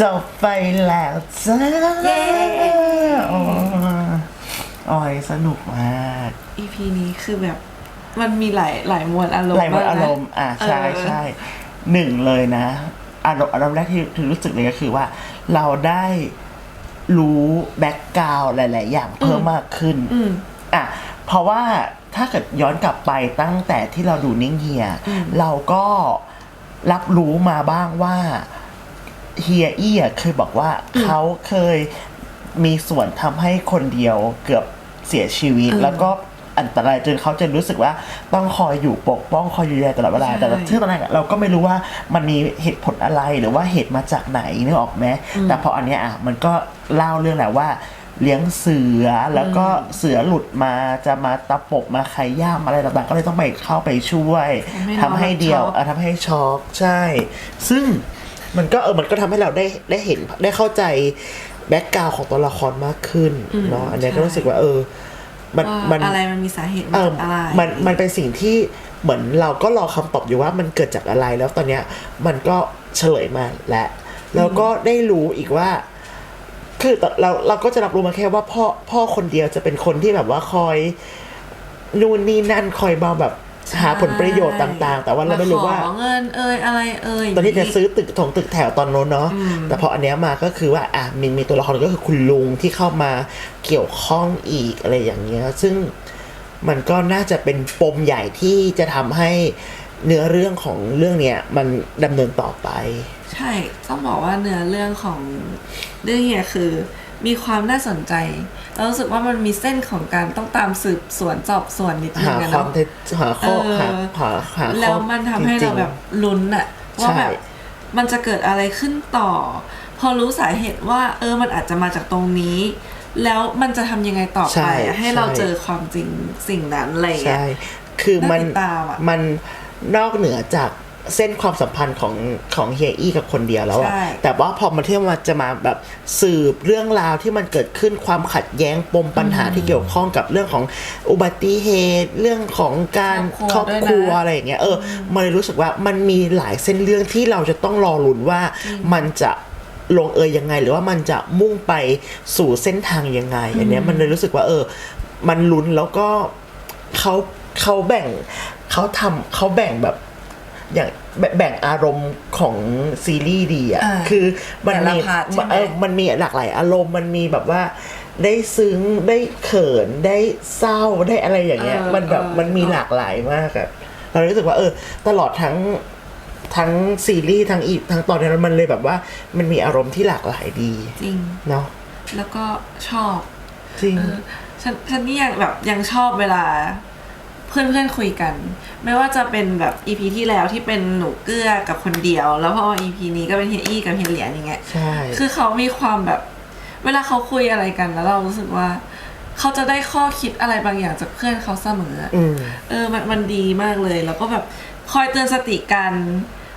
จบไปแล้วจ้าเย้ โอ้โอ้ยสนุกมาก EP นี้คือแบบมันมีหลายหลายมวลอารมณ์หลายวันกนะอารมณ์ อะใช่เออใช่หนึ่งเลยนะ อารมณ์อารมณ์แรกที่ที่รู้สึกเลยก็คือว่า เราได้รู้แบ็กกราวหลาย ๆ อย่างเพิ่มมากขึ้นอืมอะเพราะว่าถ้าเกิดย้อนกลับไปตั้งแต่ที่เราดูนิ่งเฮีย เราก็รับรู้มาบ้างว่า เฮียอี้อะเคยบอกว่าเขาเคยมีส่วนทำให้คนเดียวเกือบเสียชีวิต แล้วก็อันตรายจนเขาจะรู้สึกว่าต้องคอยอยู่ปกป้องคอยอยู่ดูแลตลอดเวลาใช่แต่ซึ่งตอนแรกอะเราก็ไม่รู้ว่ามันมีเหตุผลอะไรหรือว่าเหตุมาจากไหนนึกออกไหมแต่พออันเนี้ยอะมันก็เล่าเรื่องแหละว่าเลี้ยงเสือแล้วก็เสือหลุดมาจะมาตะปบมาขย่ำอะไรต่างๆ ก็เลยต้องไปเข้าไปช่วยทำทำให้ให้เดียวช็อกเออทำให้ช็อกใช่ ซึ่ง มันก็เออมันก็ทำให้เราได้ได้เห็นได้เข้าใจแบ็กกราวของตัวละครมากขึ้นเนาะอันเนี้ยก็รู้สึกว่า เออ มันว่ามันอะไรมันมีสาเหตุเอมาอจากอะไรมันมันเป็นสิ่งที่เหมือนเราก็รอคำตอบอยู่ว่ามันเกิดจากอะไรแล้วตอนเนี้ย มันก็เฉลยมาแล้วแล้วก็ได้รู้อีกว่า คือเราเราก็จะรับรู้มาแค่ว่าพ่อพ่อคนเดียวจะเป็นคนที่แบบว่าคอย นู่นนี่นั่นคอยมาแบบ หาผลประโยชน์ต่างๆ แต่ว่าเราไม่รู้ว่าขอเงินเอ่ยอะไรเอ่ยตอนที่จะซื้อตึกถงตึกแถวตอนโน้นเนาะแต่พออันเนี้ยมาก็คือว่าอะมีมีตัวละครก็คือคุณลุงที่เข้ามาเกี่ยวข้องอีกอะไรอย่างเงี้ย ซึ่งมันก็น่าจะเป็นปมใหญ่ที่จะทำให้เนื้อเรื่องของเรื่องเนี้ยมันดำเนินต่อไป ใช่ต้องบอกว่าเนื้อเรื่องของเรื่องเฮียคือ มีความน่าสนใจแล้วรู้สึกว่ามันมีเส้นของการต้องตามสืบสวนสอบสวนนิดนึหางอะความเนาะเท็จหาข้อเออหาหาหาข้อแล้วมันทำให้จเรางๆแบบลุ้นอะว่าแบบใช่มันจะเกิดอะไรขึ้นต่อ พอรู้สาเหตุว่า เออมันอาจจะมาจากตรงนี้ แล้วมันจะทำยังไงต่อใช่ไปอะให้เราใช่เจอความจริงสิ่งนั้นอะไรอย่างเงี้ยใช่คือมันน่าติดตามอะมันนอกเหนือจาก เส้นความสัมพันธ์ของของเฮียอี้กับคนเดียวแล้วอะใช่ แต่ว่าพอมาเที่ยวมาจะมาแบบสืบเรื่องราวที่มันเกิดขึ้นความขัดแย้งปมปัญหาที่เกี่ยวข้องกับเรื่องของอุบัติเหตุเรื่องของการคครรออบบครัวครัวด้วยนะ อะไรอย่างเงี้ยเออมันเลยรู้สึกว่ามันมีหลายเส้นเรื่องที่เราจะต้องรอลุ้นว่ามันจะลงเอยยังไง หรือว่ามันจะมุ่งไปสู่เส้นทางยังไงอันเนี้ยมันเลยรู้สึกว่า เออ มันลุ้นแล้วก็ เขาเขาแบ่งเขาทำเขาแบ่งแบบ อย่างแบแบ่งอารมณ์ของซีรีส์ดีอะอ่าคือมันแต่ละมีพาร์ทใช่ไหมเออมันมีหลากหลายอารมณ์มันมีแบบว่าได้ซึ้งได้เขินได้เศร้าได้อะไรอย่างเงี้ยเออมันแบบเออมันมีหลากหลายมากอะเรารู้สึกว่า เออ ตลอดทั้งทั้งซีรีส์ทั้งอีทั้งตอนนี้มันเลยแบบว่า มันมีอารมณ์ที่หลากหลายดี จริงเนาะแล้วก็ชอบ จริงเออฉันฉันนี่ยังแบบยังชอบเวลา เพื่อนเพื่อนๆคุยกัน ไม่ว่าจะเป็นแบบอีพีที่แล้วที่เป็นหนูเกื้อกับคนเดียว แล้วพออีพีนี้ก็เป็นเฮียอี้กับเฮียเหลียนอย่างเงี้ยใช่คือเขามีความแบบ เวลาเขาคุยอะไรกันแล้วเรารู้สึกว่า เขาจะได้ข้อคิดอะไรบางอย่างจากเพื่อนเขาเสมออะอืมเออมันมันดีมากเลย แล้วก็แบบคอยเตือนสติกัน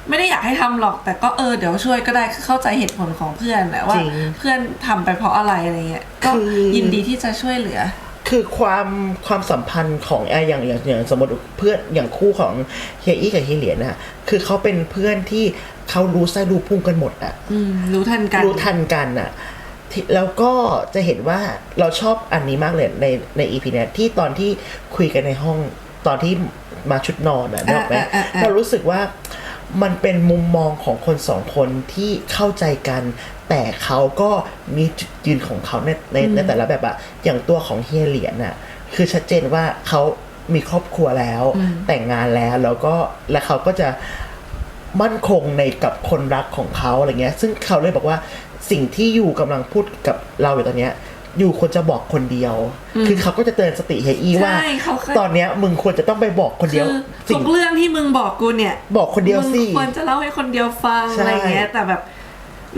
ไม่ได้อยากให้ทำหรอกแต่ก็เออเดี๋ยวช่วยก็ได้คือเข้าใจเหตุผลของเพื่อนแหละว่าจริงเพื่อนทำไปเพราะอะไรอะไรเงี้ยก็คือยินดีที่จะช่วยเหลือ คือความความสัมพันธ์ของไอะอย่างอย่างอย่างสมมติเพื่อนอย่างคู่ของเฮียอี้กับเฮียเหรียญน่ะคือเขาเป็นเพื่อนที่เขารู้ไส้รู้พุ่งกันหมดอะอืมรู้ทันกัน รู้ทันกันอะที่แล้วก็จะเห็นว่าเราชอบอันนี้มากเลยในในอีพีนี้ยที่ตอนที่คุยกันในห้องตอนที่มาชุดนอนอะนึกออกไหมอะอะอะเรารู้สึกว่า มันเป็นมุมมองของคนสองคนที่เข้าใจกัน แต่เขาก็มีจุดยืนของเขาในในในแต่ละแบบอะอย่างตัวของเฮียเหรียญน่ะคือชัดเจนว่าเขามีครอบครัวแล้ว แต่งงานแล้วแล้วก็แล้วเขาก็จะมั่นคงในกับคนรักของเขาอะไรเงี้ย ซึ่งเขาเลยบอกว่าสิ่งที่อยู่กำลังพูดกับเราอยู่ตอนเนี้ย อยู่ควรจะบอกคนเดียว คือเขาก็จะเตือนสติเฮียอีว่า ใช่เขาเคย ตอนเนี้ยมึงควรจะต้องไปบอกคนเดียวคือสิ่ทุงกเรื่องที่มึงบอกกูเนี่ย บอกคนเดียวสิ มึงควรจะเล่าให้คนเดียวฟังใช่ อะไรเงี้ย แต่แบบ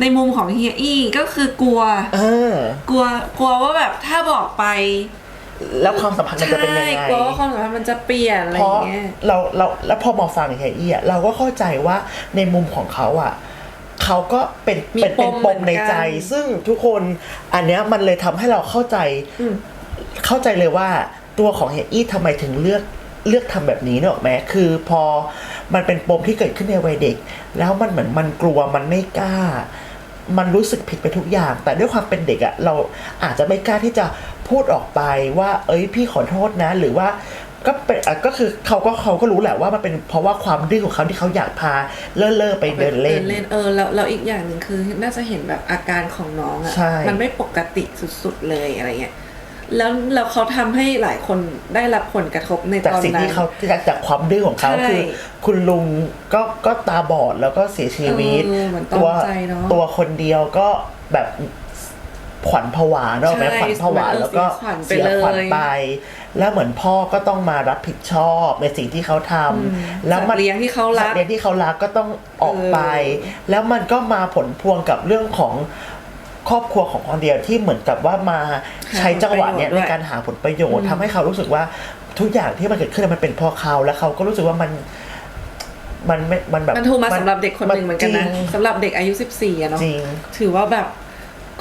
ในมุมของเฮียอี้ก็คือกลัว เออ กลัวกลัวว่าแบบถ้าบอกไปแล้วความสัมพันธ์มันจะเป็นยังไง กลัวว่าความสัมพันธ์มันจะเปลี่ยนอะไรเพราะเงี้ย เราเราแล้วพอมาฟังเฮียอี้อะเราก็เข้าใจว่าในมุมของเขาอะ เขาก็เป็นมีเป็นเป็นปปมมเหมืในอนกันใจซึ่งทุกคนอันเนี้ยมันเลยทำให้เราเข้าใจเข้าใจเลยว่าตัวของเฮียอี้ทำไมถึงเลือกเลือกทำแบบนี้เนอะแม้คือพอมันเป็นปมที่เกิดขึ้นในวัยเด็ก แล้วมันเหมือนมันกลัวมันไม่กล้า มันรู้สึกผิดไปทุกอย่าง แต่ด้วยความเป็นเด็กอะเราอาจจะไม่กล้าที่จะพูดออกไปว่า เอ้ยพี่ขอโทษนะ หรือว่า ก็เป็นอะก็คือเขาก็เขาก็รู้แหละว่ามันเป็นเพราะว่าความดื้อของเขาที่เขาอยากพาเล่อเล่อๆไปเดินเล่นเออแล้วแล้วอีกอย่างหนึ่งคือน่าจะเห็นแบบอาการของน้องอะใช่มันไม่ปกติสุดๆเลยอะไรเงี้ยแล้วแล้วเขาทำให้หลายคนได้รับผลกระทบในจากตอนสิ่งนั้น ที่เขาจากจากความดื้อของเขาใช่คือ คุณลุงก็ก็ตาบอดแล้วก็เสียชีวิตเออเหมือนตอมตัวใจเนอะตัวคนเดียวก็แบบ ขวัญผวาเนอะใช่ไหมขวัญผวาเออแล้วก็เสียขวัญไปเลยไป แล้วเหมือนพ่อก็ต้องมารับผิดชอบในสิ่งที่เขาทำแล้วสัตมันว์เลี้ยงที่เขารัสัตกว์เลี้ยงที่เขารักก็ต้องออกไปเออแล้วมันก็มาผลพวงกับเรื่องของครอบครัวของคนเดียวที่เหมือนกับว่ามาใช้จังหวะเนี้ยในการหาผลประโยชน์ทำให้เขารู้สึกว่าทุกอย่างที่มันเกิดขึ้นมันเป็นเพราะเขาแล้วเขาก็รู้สึกว่ามันมันไม่มันแบบมันทูมาสำหรับเด็กคนหนึ่งเหมือนกันนะจริงสำหรับเด็กอายุ14อะเนาะจริงถือว่าแบบ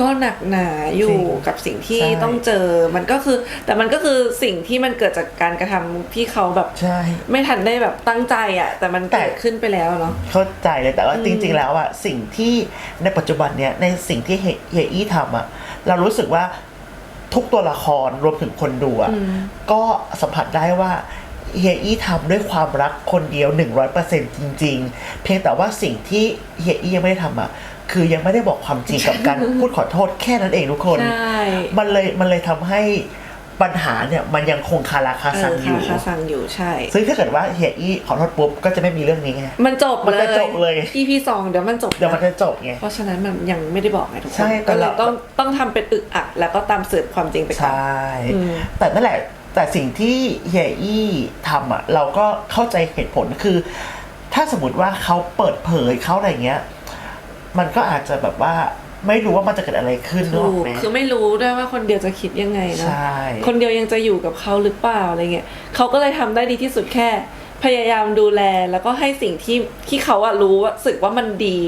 ก็หนักหนาอยู่จริงกับสิ่งที่ใช่ต้องเจอ มันก็คือ แต่มันก็คือสิ่งที่มันเกิดจากการกระทำที่เขาแบบใช่ไม่ทันได้แบบตั้งใจอะแต่มันแต่เกิดขึ้นไปแล้วเนาะเข้าใจเลยแต่ว่าจริง ๆ แล้วอะสิ่งที่ในปัจจุบันเนี้ยในสิ่งที่เฮเฮียอี้ทำอะเรารู้สึกว่าทุกตัวละครรวมถึงคนดูอะก็สัมผัสได้ว่าเฮียอี้ทำด้วยความรักคนเดียว 100%จริง ๆ เพียงแต่ว่าสิ่งที่เฮียอี้ยังไม่ได้ทำอะ คือยังไม่ได้บอกความจริงกับการพูดขอโทษแค่นั้นเองทุกคน ใช่มันเลยมันเลยทำให้ปัญหาเนี่ยมันยังคงคาราคาเอซัองอยู่ คาซังอยู่ใช่ ซึ่งถ้าเกิดว่าเฮียอี้ขอโทษปุ๊บก็จะไม่มีเรื่องนี้ไง มันจบมันเลจะยจบเลย EP สองเดี๋ยวมันจบเดี๋ยวมันจะจบไง เพราะฉะนั้นมันยังไม่ได้บอกไงทุกคนใช่แต่ก็เลยเราต้องต้องทำเป็นอึกอักแล้วก็ตามสืบความจริงไปก่ใชอน่อืม แต่นั่นแหละ แต่สิ่งที่เฮียอี้ทำอะ เราก็เข้าใจเหตุผลคือ ถ้าสมมติว่าเขาเปิดเผยเขาอะไรเงี้ย มันก็อาจจะแบบว่าไม่รู้ว่ามันจะเกิดอะไรขึ้นนึกถูออกกไหม คือไม่รู้ด้วยว่าคนเดียวจะคิดยังไงเนาะใช่ คนเดียวยังจะอยู่กับเขาหรือเปล่าอะไรเงี้ยเขาก็เลยทำได้ดีที่สุดแค่ พยายามดูแลแล้วก็ให้สิ่งที่ที่เขาอะรู้ว่าสึกว่ามันดี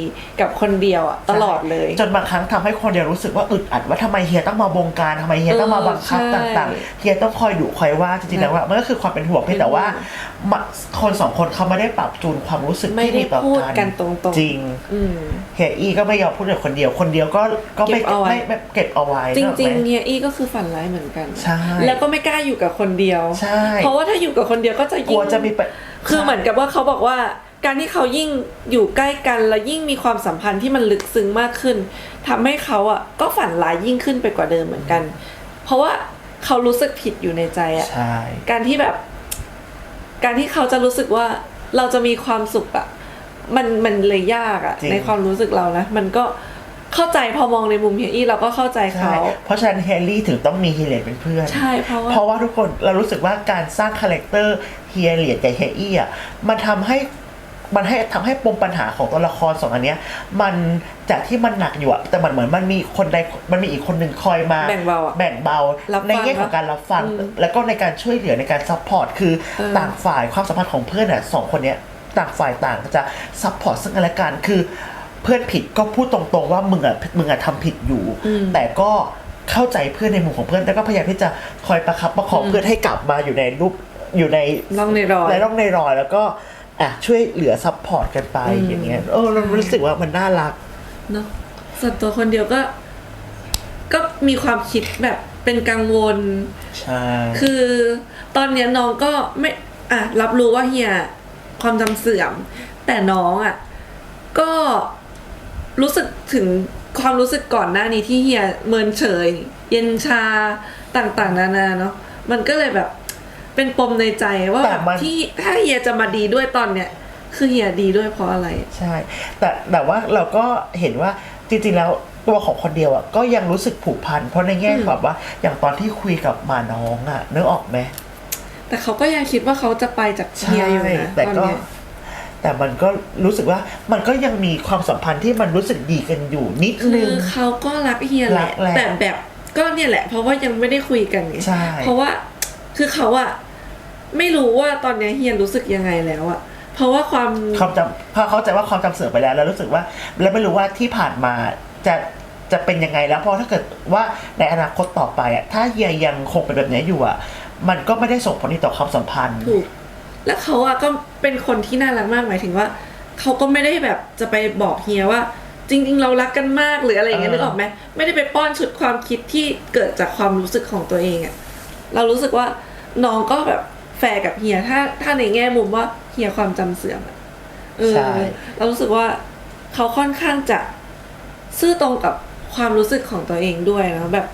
กับคนเดียวอะตลอดเลย จนบางครั้งทำให้คนเดียวรู้สึกว่าอึดอัดว่าทำไมเฮียต้องมาบงการทำไมเฮียต้องมาบังคับเออใช่ต่างๆเฮียต้องคอยดุคอยว่าจริงๆแล้วว่ามันก็คือความเป็นห่วงเพียงแต่ว่ามาคนสองคนเขาไม่ได้ปรับจูนความรู้สึกไม่ที่ได้มีต่อพูดกันกันตรงๆจริงอืมเฮียอี้ก็ไม่ยอมพูดกับคนเดียว คนเดียวก็ก็ไม่เก็บเอาไว้ไม่ไม่เก็บเอาไว้จนึกออกริงไหมๆเนี่ยอี้ก็คือฝันร้ายเหมือนกันใช่แล้วก็ไม่กล้าอยู่กับคนเดียวใช่เพราะว่าถ้าอยู่กับคนเดียวก็จะกยิ่ลังวจะมีไป คือเหมือนกับว่าเขาบอกว่า การที่เขายิ่งอยู่ใกล้กันแล้วยิ่งมีความสัมพันธ์ที่มันลึกซึ้งมากขึ้นทำให้เขาอะก็ฝันร้ายยิ่งขึ้นไปกว่าเดิมเหมือนกัน เพราะว่าเขารู้สึกผิดอยู่ในใจอะใช่การที่แบบ การที่เขาจะรู้สึกว่าเราจะมีความสุขอะมันมันเลยยากอะในความรู้สึกเรานะมันก็เข้าใจพอมองในมุมเฮียอี้เราก็เข้าใจใช่เขาเพราะฉะนั้นแฮร์รี่ถึงต้องมีเฮียเหรียญเป็นเพื่อนใช่เพราะว่าเพราะว่าทุกคนเรารู้สึกว่าการสร้างคาแรคเตอร์เฮียเหรียญกับเฮียอี้อะมันทำให้มันให้ทำให้ปมปัญหาของตัวละครสองอันเนี้ย มันจากที่มันหนักอยู่อะแต่มันเหมือนมันมีคนใดมันมีอีกคนหนึ่งคอยมาแบ่งเบาอะแบ่งเบารับฟังในแง่ของการรับฟัง แล้วก็ในการช่วยเหลือในการซัพพอร์ตคือเออต่างฝ่ายความสัมพันธ์ของเพื่อนอะสองคนเนี้ยต่างฝ่ายต่างจะซัพพอร์ตซึ่งกันและกันคือ เพื่อนผิดก็พูดตรงๆว่ามึงอะมึงอะทำผิดอยู่ แต่ก็เข้าใจเพื่อนในมุมของเพื่อนแล้วก็พยายามที่จะคอยประคับประคองเพื่อนให้กลับมาอยู่ในรูป อยู่ในร่องในรอยในร่องในรอย แล้วก็อะช่วยเหลือซัพพอร์ตกันไปอย่างเงี้ยเออเรารู้สึกว่ามันน่ารักเนาะส่วนตัวคนเดียวก็ ก็มีความคิดแบบเป็นกังวลใช่คือตอนเนี้ยน้องก็ไม่อะรับรู้ว่าเฮียความจำเสื่อม แต่น้องอะ ก็รู้สึกถึงความรู้สึกก่อนหน้านี้ที่เฮียเมินเฉย เย็นชาต่างๆ นานาเนาะมันก็เลยแบบ เป็นปมในใจว่าแต่แบบมัน ที่ถ้าเฮียจะมาดีด้วยตอนเนี้ยคือเฮียดีด้วยเพราะอะไร ใช่ แต่แต่ว่าเราก็เห็นว่าจริงๆแล้วตัวของคนเดียวอะก็ยังรู้สึกผูกพัน เพราะในแง่แบบว่า อย่างตอนที่คุยกับหมาน้องอะนึกออกไหมแต่เขาก็ยังคิดว่าเขาจะไปจากเฮียอยู่นะแต่ตอนก็ เนี้ยแต่มันก็รู้สึกว่ามันก็ยังมีความสัมพันธ์ที่มันรู้สึกดีกันอยู่นิดคืนึอง เขาก็รักเฮียแหรัละกแหละแต่แบบก็เนี่ยแหละ เพราะว่ายังไม่ได้คุยกันไงใช่ เพราะว่าคือเขาอะ ไม่รู้ว่าตอนเนี้ยเฮียรู้สึกยังไงแล้วอะเพราะว่าความความจำพอเข้าใจว่าความจำเสื่อมไปแล้วแล้วรู้สึกว่า แล้วไม่รู้ว่าที่ผ่านมาจะจะเป็นยังไงแล้วเพราะถ้าเกิดว่าในอนาคตต่อไปอะถ้าเฮียยังคงเป็นแบบนี้อยู่อะมันก็ไม่ได้ส่งผลดีต่อความสัมพันธ์ ถูก แล้วเขาอะก็เป็นคนที่น่ารักมากหมายถึงว่าเขาก็ไม่ได้แบบจะไปบอกเฮียว่า จริง ๆ เรารักกันมากหรืออะไรอย่างเงี้ยเออ นึกออกไหมไม่ได้ไปป้อนชุดความคิดที่เกิดจากความรู้สึกของตัวเองอะเรารู้สึกว่าน้องก็แบบ แฟร์กับเฮียถ้าถ้าในแง่มุมว่าเฮียความจำเสื่อมอะเออใช่เรารู้สึกว่าเขาค่อนข้างจะซื่อตรงกับความรู้สึกของตัวเองด้วยนะแบบ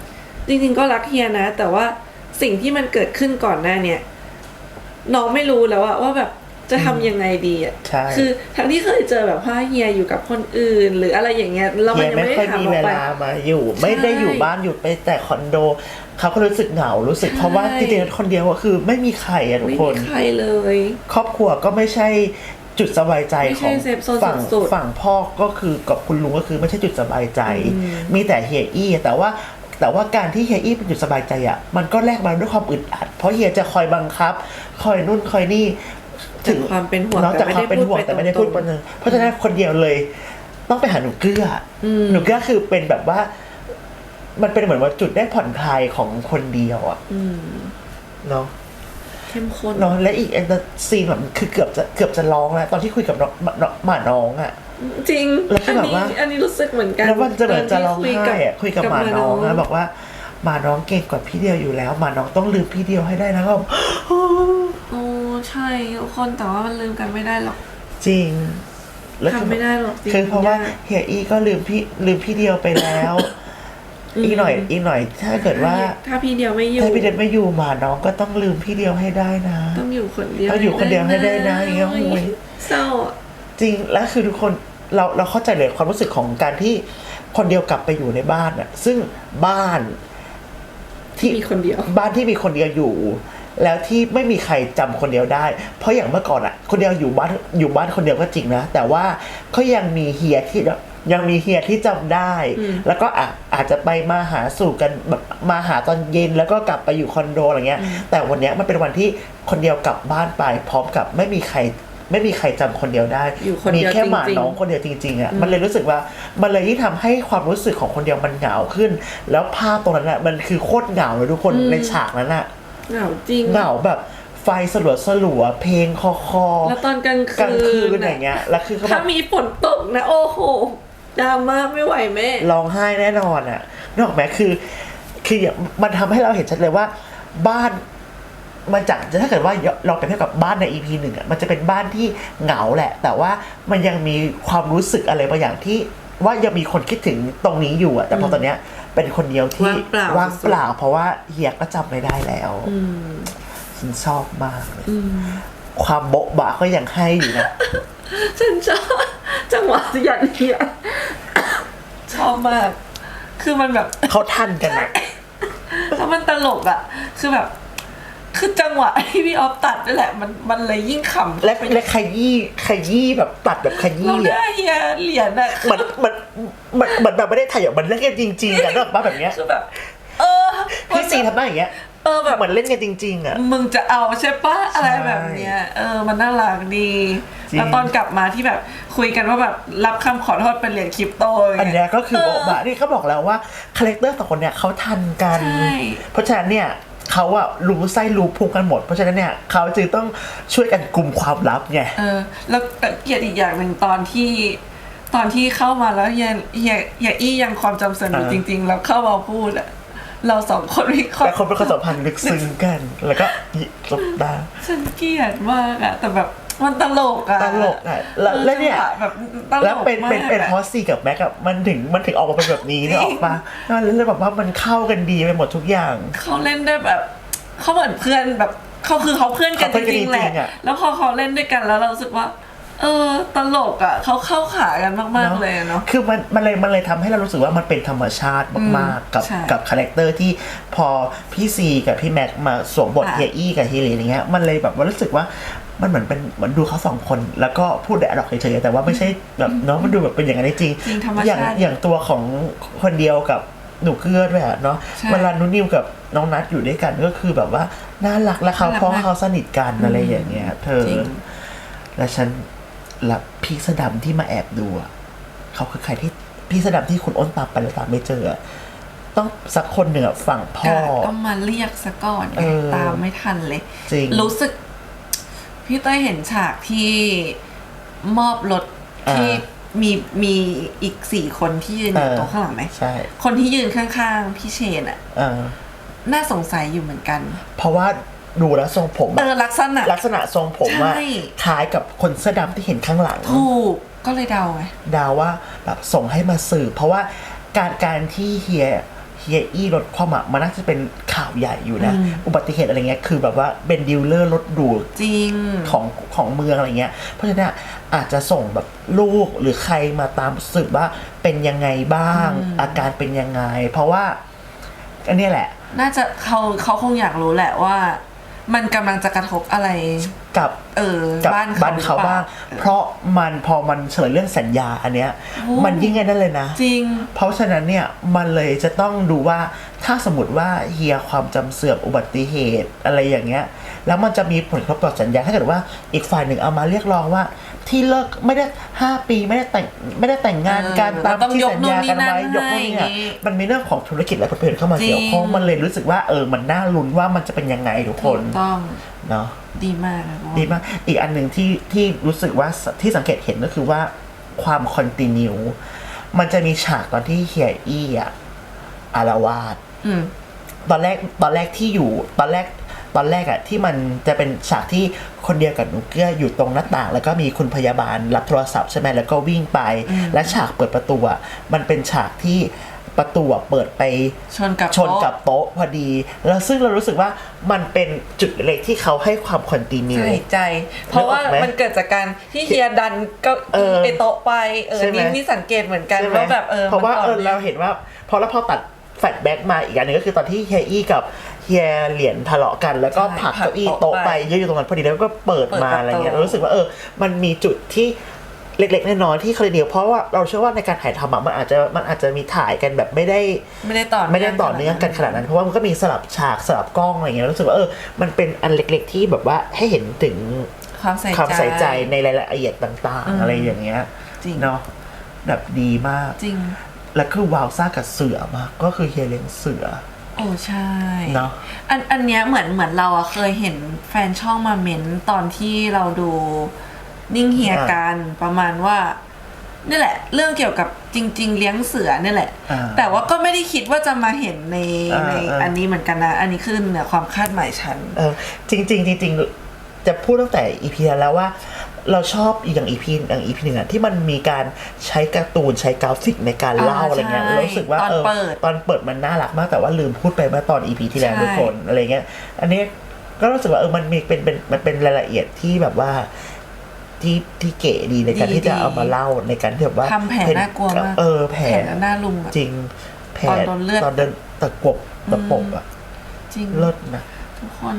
จริง ๆ ก็รักเฮียนะ แต่ว่าสิ่งที่มันเกิดขึ้นก่อนหน้าเนี่ยน้องไม่รู้แล้วอะว่าแบบ จะทำยังไงดีอะใช่คือทั้งที่เคยเจอแบบว่าเฮียอยู่กับคนอื่น หรืออะไรอย่างเงี้ยแล้วมันเฮียยังไม่ไม่ค่อได้ยถามมีออเวกไปลามาอยู่ ไม่ได้อยู่บ้านอยู่ไปแต่คอนโดเขาก็รู้สึกเหงารู้สึกใช่เพราะว่าจริงๆคนเดียวก็คือไม่มีใครอะทุกไม่คมีนใครเลย ครอบครัวก็ไม่ใช่จุดสบายใจไม่ขใช่องเซฟโซนฝั่งสุดๆฝั่งพ่อก็คือกับคุณลุงก็คือไม่ใช่จุดสบายใจ มีแต่เฮียอี้แต่ว่าแต่ว่าการที่เฮียอี้เป็นจุดสบายใจอะมันก็แลกมาด้วยความอึดอัด เพราะเฮียจะคอยบังคับ คอยนู่นคอยนี่ ถึงความเป็นห่วงนอกจากแต่ความเป็นห่วงแต่ไม่ได้พูดตปรนงหนึ่งเพราะฉะนั้นคนเดียวเลย ต้องไปหาหนูเกื้ออหนูเกื้อคือเป็นแบบว่า มันเป็นเหมือนว่าจุดได้ผ่อนคลายของคนเดียวอะเนาะๆเข้มข้นเนาะและอีกอันซีนแบบคือเกือบจะเกือบจะร้องแล้วตอนที่คุยกับน้องน้องหมาน้องอะจริงแล้วก็อันแบบนี้ว่าอันนี้รู้สึกเหมือนกันแล้วมันจะเหมือนจะร้องตนที่ไห้อะคุยกับหมาน้องนะบอกว่าว่าหมาน้องเก่งกว่าพี่เดียวอยู่แล้วหมาน้องต้องลืมพี่เดียวให้ได้นะก็โอ้ ใช่ทุกคนแต่ว่ามันลืมกันไม่ได้หรอกจริง แล้วทำไม่ได้หรอกจริงคือเพราะว่ายากเฮียอี้ก็ลืมพี่ลืมพี่เดียวไปแล้วอีกหน่อยอีกหน่อย ถ้าเกิดว่าถ้าพี่เดียวไม่อยู่ถ้าพี่เดียวไม่อยู่หมาน้องก็ต้องลืมพี่เดียวให้ได้นะ ต้องอยู่คนเดียวต้องอยู่คนเดียวให้ได้นะอย่างเงี้ยโอ้ย เศร้าอะจริงแล้วคือทุกคนเราเราเข้าใจเลยความรู้สึกของการที่คนเดียวกลับไปอยู่ในบ้านอะซึ่งบ้าน ที่มีคนเดียว บ้านที่มีคนเดียวอยู่ แล้วที่ไม่มีใครจำคนเดียวได้ เพราะอย่างเมื่อก่อนอะคนเดียวอยู่บ้านอยู่บ้านคนเดียวก็จริงนะ แต่ว่าก็ยังมีเฮียที่ยังมีเฮียที่จำได้ แล้วก็อาอาจจะไปมาหาสู่กันแบบมาหาตอนเย็นแล้วก็กลับไปอยู่คอนโดอะไรเงี้ย แต่วันเนี้ยมันเป็นวันที่คนเดียวกลับบ้านไป พร้อมกับไม่มีใครไม่มีใครจำคนเดียวได้อยู่คนมีเดียวแค่หมาจริงๆน้องคนเดียวจริงๆอะ มันเลยรู้สึกว่า มันเลยที่งทำให้ความรู้สึกของคนเดียวมันเหงาขึ้น แล้วภาพตรงนั้นอะ มันคือโคตรเหงาเลยทุกคนในฉากนั้นอะ เหงาจริง เหงาแบบไฟสลัวสลัวๆเพลงคอคอแล้วตอนกลางกลางคืคืนนอย่างเงี้ยแล้วคือเขาแบถ้าบมีฝนตกนะ โอ้โหดราม่าไม่ไหวแม่ร้องไห้แน่นอนอะนึกออกไหมคือ คืออย่างมันทำให้เราเห็นชัดเลยว่า บ้านมันจากถ้าเกิดว่าลองไปเทียบกับบ้านใน EP หนึ่งอะมันจะเป็นบ้านที่เหงาแหละ แต่ว่ามันยังมีความรู้สึกอะไรบางอย่างที่ว่ายังมีคนคิดถึงตรงนี้อยู่อะแต่พอตอนเนี้ย เป็นคนเดียวที่ว่างเปล่า ว่างเปล่า เพราะว่าเฮียก็จำไม่ได้แล้วฉันชอบมากเลยความโบ๊ะบะก็ยังให้อยู่นะ ฉันชอบจังหวะอย่างเนี้ยชอบมาก คือมันแบบ เขาทันกันอะแล้วมันตลกอะคือแบบ คือจังหวะที่พี่ออฟตัดนี่แหละมันมันเลยยิ่งขำและและขยี้ขยี้แบบตัดแบบขเรายี้หอะน้าเฮียเหรียญอะเหมือนเหมือนเหมือนเหมือนแบบไม่ได้ถ่ายแบบมันเล่นกันจริงๆอะนึกออกปะแบบเนี้ยคือแบบ เออพี่ซีทำได้อย่างเงี้ยเออแบบ เหมือนเล่นกันจริงๆอะมึงจะเอาใช่ปะอะไรแบบเนี้ยเออมันน่ารักดี จริง แล้วตอนกลับมาที่แบบคุยกันว่าแบบรับคำขอโทษเป็นเหรียญคริปโตอันเนี้ยก็คือเโบ๊ะบะนี่เขาบอกแล้วว่าคาแรคเตอร์สองคนเนี่ยเขาทันกัน ใช่ เพราะฉะนั้นเนี่ย เขาอะรู้ไส้รู้พุงกันหมด เพราะฉะนั้นเนี่ยเขาจึงต้องช่วยกันกลุ่มความลับไง เออ แล้วเกลียดอีกอย่างหนึ่งตอนที่ ตอนที่เข้ามาแล้วเฮียเฮียเฮียอี้ยังความจำเสื่อมอยู่อ่าจริง ๆ แล้วเข้ามาพูดอะเราสองคนวิเคราะแต่ห์คนเป็นความสัมพันธ์ลึกซึ้งกัน แล้วก็จบได้ฉันเกลียดมากอะแต่แบบ มันตลกอะตลกอะแล้วแล้วเนี่ยออแบบตลกแล้วเป็นเป็นมากเป็นอะเพราะซีกับแม็กอะมันถึงมันถึงออกมาเป็นแบบนี้เนี่ยจริองอกปะแล้วเลยแบบว่ามันเข้ากันดีไปหมดทุกอย่าง เขาเล่นได้แบบเขาเหมือนเพื่อนแบบเขาคือเขาเพื่อนกันเขาจเพื่อนกันริงๆแหละจริงๆอะแล้วพอเขาเล่นด้วยกันแล้วเรารู้สึกว่า เออตลกอะเขาเข้าขากันมากๆเลยอะเนาะคือมันมันเลยมันเลยทำให้เรารู้สึกว่ามันเป็นธรรมชาติมากๆ กับใช่กับคาแรคเตอร์ที่พอพี่ซีกับพี่แม็กมาสวมบทค่ะเฮียอี้กับเฮียหลีอย่างเงี้ยมันเลยแบบว่ารู้สึกว่า มันเหมือนเป็นเหมือนดูเขาสองคน แล้วก็พูดแต่อดอกเฉยๆแต่ว่าไม่ใช่แบบเนาะมันดูแบบเป็นอย่างนั้นจริงจริงธรรมอย่างชาติอย่างตัวของคนเดียวกับหนูเกื้อด้วยอะเนาะใช่เวลานุนิวกับน้องนัทอยู่ด้วยกันก็คือแบบว่าน่ารักและเขาน่ารักเพราะว่ามากเขาสนิทกันอะไรอย่างเงี้ย เธอจริงและฉันและพี่สะดำที่มาแอบดูอะเขาคือใครที่พี่สะดำที่คุณอ้นตามไปแล้วตามไม่เจออะต้องสักคนหนึ่งอะฝั่งพ่อกาต้องมาเรียกซะก่อนไงเออตามไม่ทันเลยจริงรู้สึก พี่เต้ยเห็นฉากที่มอบรถที่อ่ามีมีอีกสี่คนที่ยืนอยู่เออตรงข้างหลังไหมใช่ คนที่ยืนข้างๆพี่เชนอะเออน่าสงสัยอยู่เหมือนกัน เพราะว่าดูแล้วทรงผมเออะอลักษณะ ลักษณะทรงผมว่าใช่คล้ายกับคนเสื้อดำที่เห็นข้างหลังถูกก็เลยเดาไงดาวว่าแบบส่งให้มาสืบเพราะว่าการการที่เฮีย เฮียอี้รถความอะมันน่าจะเป็นข่าวใหญ่อยู่นะอืมอุบัติเหตุอะไรเงี้ยคือแบบว่าเป็นดีลเลอร์รถดูดจริงของของเมืองอะไรเงี้ย เพราะฉะนั้นอะอาจจะส่งแบบลูกหรือใครมาตามสืบว่าเป็นยังไงบ้าง อาการเป็นยังไง เพราะว่าอันเนี้ยแหละ น่าจะเขาเขาคงอยากรู้แหละว่า มันกำลังจะกระทบอะไร กับเออกับบ้านเขาบ้านเขาหรือเปล่บ้าง เพราะมันพอมันเฉลยเรื่องสัญญาอันเนี้ย โอ้ มันยิ่งไงนั่นเลยนะ จริง เพราะฉะนั้นเนี่ยมันเลยจะต้องดูว่าถ้าสมมติว่าเฮียความจำเสื่อมอุบัติเหตุอะไรอย่างเงี้ย แล้วมันจะมีผลกระทบต่อสัญญาถ้าเกิดว่าอีกฝ่ายหนึ่งเอามาเรียกร้องว่า ที่เลิกไม่ได้ห้าปีไม่ได้แต่งไม่ได้แต่งงานกันเออตามเราต้องที่ยกสัญญากันไว้นู่นนี่นั่นยกนู่นนี่เนี่ยให้อย่างงี้มันมีเรื่องของธุรกิจและผลประโยชน์เข้ามาจริง เกี่ยวข้องมันเลยรู้สึกว่าเออมันน่าลุ้นว่ามันจะเป็นยังไงทุกคถูน กต้อง เนาะดีมากนะดีมาก อีกอันหนึ่งที่ที่รู้สึกว่าสที่สังเกตเห็นก็คือว่าความคอนติเนียมันจะมีฉากตอนที่เฮียอี้อะอารวาสอืมตอนแรกตอนแรกที่อยู่ ตอนแรกตอนแรกอะที่มันจะเป็นฉากที่คนเดียวกับหนูเกื้ออยู่ตรงหน้าต่าง แล้วก็มีคุณพยาบาลรับโทรศัพท์ใช่ไหมแล้วก็วิ่งไป และฉากเปิดประตูอะมันเป็นฉากที่ ประตูอะเปิดไปชนกับชนกับโต๊ะพอดี แล้วซึ่งเรารู้สึกว่ามันเป็นจุดเล็กที่เขาให้ความคอนติเนียใส่ใจ เพราะว่านึกออกไหมมันเกิดจากการที่เฮียดันเก็เออไปโต๊ะไปเออใช่ไหม นี่นี่สังเกตเหมือนกันใช่ไหมว่าแบบเออเพราะว่ามันเอต่อนื่งเราเห็นว่า พอแล้วพอตัดแฟลชแบ็กมาอีกอันหนึงก็คือตอนที่เฮียอี้กับเฮียเหรียญทะเลาะกัน แล้วก็ใช่ผลักผลักเก้าอี้โต๊ะโต๊ะไปไปยืนอยู่ตรงนั้นพอดีแล้วก็เปิดเปิดมาประตู อะไรเงี้ยเรารู้สึกว่าเออมันมีจุดที่ เล็ก ๆ น้อยๆที่คาเดียวเพราะว่าเราเชื่อว่าในการถ่ายทำอะมันอาจจะมันอาจจะมีถ่ายกันแบบไม่ได้ไม่ได้ต่อไม่ได้ต่อเนื่องกันขนาดนั้นเพราะว่ามันก็มีสลับฉากสลับกล้องอะไรเงี้ยรู้สึกว่าเออมันเป็นอันเล็ก ๆ ที่แบบว่าให้เห็นถึงความใส่ใจความใส่ใจในรายละเอียดต่างอืมๆอะไรอย่างเงี้ยจริงเนาะแบบดีมากจริง แล้วคือวาวซ่ากับเสือมากก็คือเฮียเลี้ยงเสือโอ้ใช่เนอะอันอันเนี้ยเหมือนเหมือนเราอะเคยเห็นแฟนช่องมาเม้นตอนที่เราดู นิ่งเฮียกันประมาณว่านี่แหละ เรื่องเกี่ยวกับจริง ๆ เลี้ยงเสือนี่แหละอ่าแต่ว่าก็ไม่ได้คิดว่าจะมาเห็นในอ่าในอ่าอันนี้เหมือนกันนะ อันนี้คือเหนือความคาดหมายฉันเออจริงๆจริงๆจะพูดตั้งแต่อีพีแล้วว่า เราชอบอย่างอีพีอย่างอีพีหนึ่งอะที่มันมีการใช้การ์ตูนใช้กราฟิกในการเล่าอ่าอะไรเงี้ยใช่เรารู้สึกว่าตอนเออเปิดตอนเปิดมันน่ารักมากแต่ว่าลืมพูดไปเมื่อตอนอีพีที่แล้วใช่ทุกคนอะไรเงี้ย อันนี้ก็รู้สึกว่าเออมันมีเป็นเป็นมันเป็นรายละเอียดที่แบบว่า ที่ที่เก๋ดีในการดีที่จะดีเอามาเล่าในการที่แบบว่าทำแผลเป็น่ากลัวมากเออแผลแผลหน้าลุงอะ จริงแผลตอนโดนเลือด ตอนเดินตะกบตะปบอะจริง เลิศนะ ทุกคน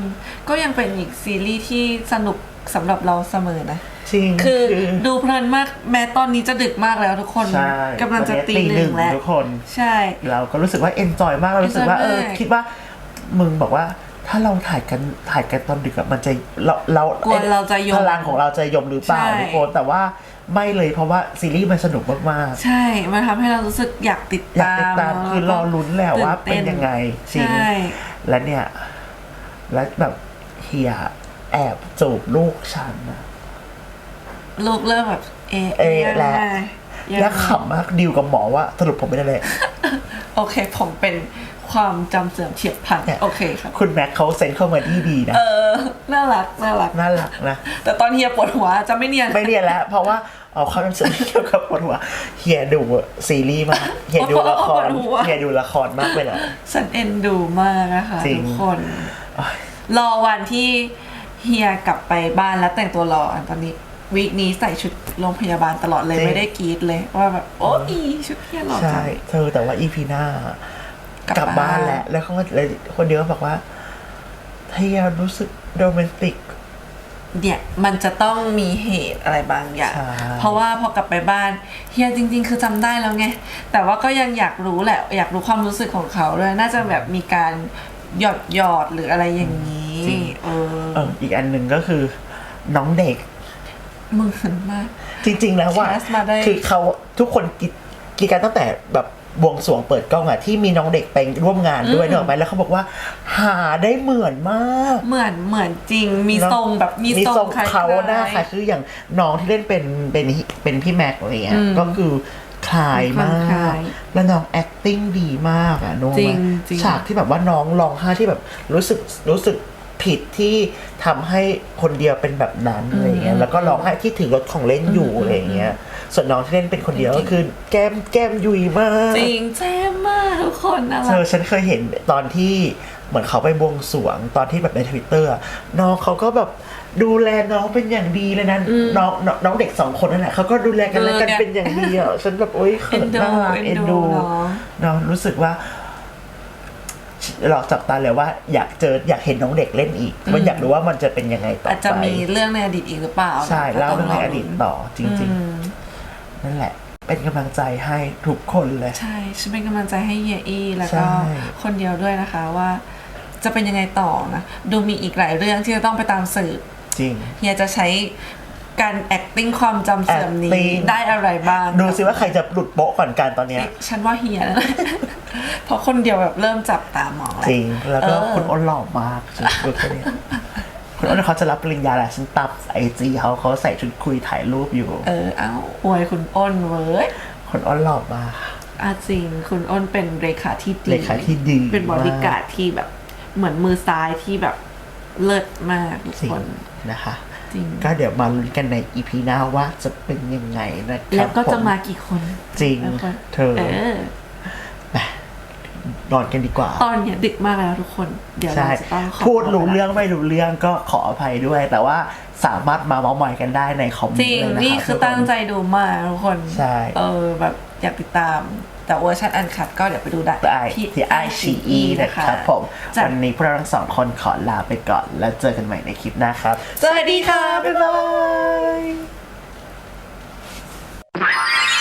ก็ยังเป็นอีกซีรีส์ที่สนุกสำหรับเราเสมอนะ จริง คือดูเพลินมากแม้ตอนนี้จะดึกมากแล้วทุกคนใช่กำลังจะตีหนึ่งแล้ว ทุกคน ใช่ เราก็รู้สึกว่าเอนจอยมากเรารู้สึกว่า enjoy เออมาก คิดว่ามึงบอกว่า ถ้าเราถ่ายกันถ่ายกันตอนดึกอะมันจะเราเรากลัวเราจะยม พลังของเราจะยมหรือเปล่าใช่ ทุกคนแต่ว่าไม่เลยเพราะว่าซีรีส์มันสนุกมากใช่ มันทำให้เรารู้สึกอยากติดๆอยากตามติดตามคือรอลุ้นแหละว่าเป็นยังไงจริง ใช่ และเนี่ย และแบบเฮียแอบจูบลูกฉันนะ ลูกเริ่มแบบ เอะเอะยังและไงยังไงและขำมากดิวกับหมอว่าสรุปผมไม่ได้เลยโอเค ผมเป็น ความจำเสื่อมเฉียบพลันเนี่ย โอเคครับ คุณแม็กเขาเซ็นเข้ามาที่ดีนะเออ น่ารัก น่ารัก น่ารักนะ แต่ตอนเฮียปวดหัวจะไม่เนียน ไม่เรียนแล้ว เพราะว่าเอาเขาเป็นสื่อเกี่ยวกับปวดหัวเฮียดูซีรีส์มากเฮียดูละครปวดหัว เฮียดูละครมากไปหน่อยฉันเอ็นดูมากนะคะจริง ทุกคน โอ๊ยรอวันที่เฮียกลับไปบ้านแล้วแต่งตัวรออะตอนนี้วีคนี้ใส่ชุดโรงพยาบาลตลอดเลยไม่ได้กรีดเลย ว่าแบบ โอ้อีชุดเฮียหล่อจัใช่ง เธอแต่ว่าอีพีหน้า กลับกลับบ้านบ้านแล้วแล้วเขาก็เลยคนเดียวก็บอกว่าเฮียรู้สึกโรแมนติกเนี่ยมันจะต้องมีเหตุอะไรบางอย่างใช่เพราะว่าพอกลับไปบ้านเฮียจริง ๆ คือจำได้แล้วไง แต่ว่าก็ยังอยากรู้แหละ อยากรู้ความรู้สึกของเขาด้วยน่าจะแบบมีการหยอดหยอดๆหรืออะไรอย่างนี้จริงเออเอออีกอันหนึ่งก็คือ น้องเด็กมึงเห็นมากจริง ๆ แล้วว่าแคสมาได้คือเขาทุกคนกิดกิดกันตั้งแต่แบบ บวงสรวงเปิดกล้องอะที่มีน้องเด็กไปร่วมงานด้วยเนกอะไปแล้วเขาบอกว่า หาได้เหมือนมาก เหมือนเหมือนจริงมีเนอะทรงแบบมีทรงคล้ายๆ เขาหน้าคล้ายคืออย่างน้องที่เล่นเป็นเป็นเป็นพี่แม็กอะไรเงี้ยก็คือคล้ายมากคล้ายแล้วน้อง acting ดีมากอะน้องจริงจริง ฉากที่แบบว่าน้องร้องไห้ที่แบบรู้สึกรู้สึก ผิดที่ทำให้คนเดียวเป็นแบบนั้นอะไรเงี้ยแล้วก็ร้องไห้ที่ถือรถของเล่นอยู่อะไรเงี้ยส่วนน้องที่เล่นเป็นคนเดียวก็คือแก้มแก้มยุยมากจริงแจ่มมากทุกคนนะเธอฉันเคยเห็นตอนที่เหมือนเขาไปบวงสรวงตอนที่แบบในทวิตเตอร์น้องเขาก็แบบดูแลน้องเป็นอย่างดีเลยนะน้องน้องน้องเด็กสองคนนั่นแหละเขาก็ดูแลกันและกันเป็นอย่างดีอะฉันแบบโอ๊ยเขิเอ็นนดูมากเอ็เอ็นนดูดูเนาะเนาะรู้สึกว่า เราจับตาเลยว่าอยากเจออยากเห็นน้องเด็กเล่นอีกมันอยากรู้ว่ามันจะเป็นยังไงต่ออาจจะไปมีเรื่องในอดีตอีกหรือเปล่าใช่ก็เล่าต้เรื่องในอดีตต่อจริงอืมๆนั่นแหละ เป็นกำลังใจให้ทุกคนเลยใช่ฉันเป็นกำลังใจให้เฮียอี้แล้วใช่ก็คนเดียวด้วยนะคะว่า จะเป็นยังไงต่อนะดูมีอีกหลายเรื่องที่จะต้องไปตามสืบจริงเฮียจะใช้ การ acting ความจำเสื่อมนี้ acting ได้อะไรบ้างดูสิว่าใครจะหลุดโป๊ะก่อนกันตอนเนี้ย ฉันว่าเฮียนะเพราะคนเดียวแบบเริ่มจับตามองแล้ว จริง แล้วก็เออ คุณอ้นหล่อมากชุดคุยคนเนี้ยคุณอ้นเขาจะรับปริญญาแหละฉันตับไอจีเขาเขาใส่ชุดคุยถ่ายรูปอยู่ เออเอาอวยคุณอ้นเว้ยคุณอ้นหล่อมาก อาจริงคุณอ้นเป็นเลขาที่ดีเลขาที่ดีเป็นบริการดที่แบบเหมือนมือซ้ายที่แบบเลิศมากทุกจริงคน นะคะ จริง ก็เดี๋ยวมาลุ้นกันในอีพีหน้าว่าจะเป็นยังไงนะครับแล้วก็จะผมมากี่คน จริงแล้วก็เธอเออนอนกันดีกว่า ตอนเนี้ยดึกมากแล้วทุกคน เดี๋ยวเราใช่จะต้องขอพูดรู้ตัวไปละเรื่องไม่รู้เรื่องก็ขออภัยด้วย แต่ว่าสามารถมาเมาส์มอยกันได้ในคอมเมนจริต์งเลยนะคะนี่คือทุกนตั้งใจดูมากทุกคน ใช่ เออแบบ อยากติดตามแต่เวอร์ชันอันขัดก็เดี๋ยวไปดูได้ได้ที่ที่ ICE นะครับผม วันนี้พวกเราทั้งสองคนขอลาไปก่อน แล้วเจอกันใหม่ในคลิปหน้าครับ สวัสดีค่ะ บ๊ายบาย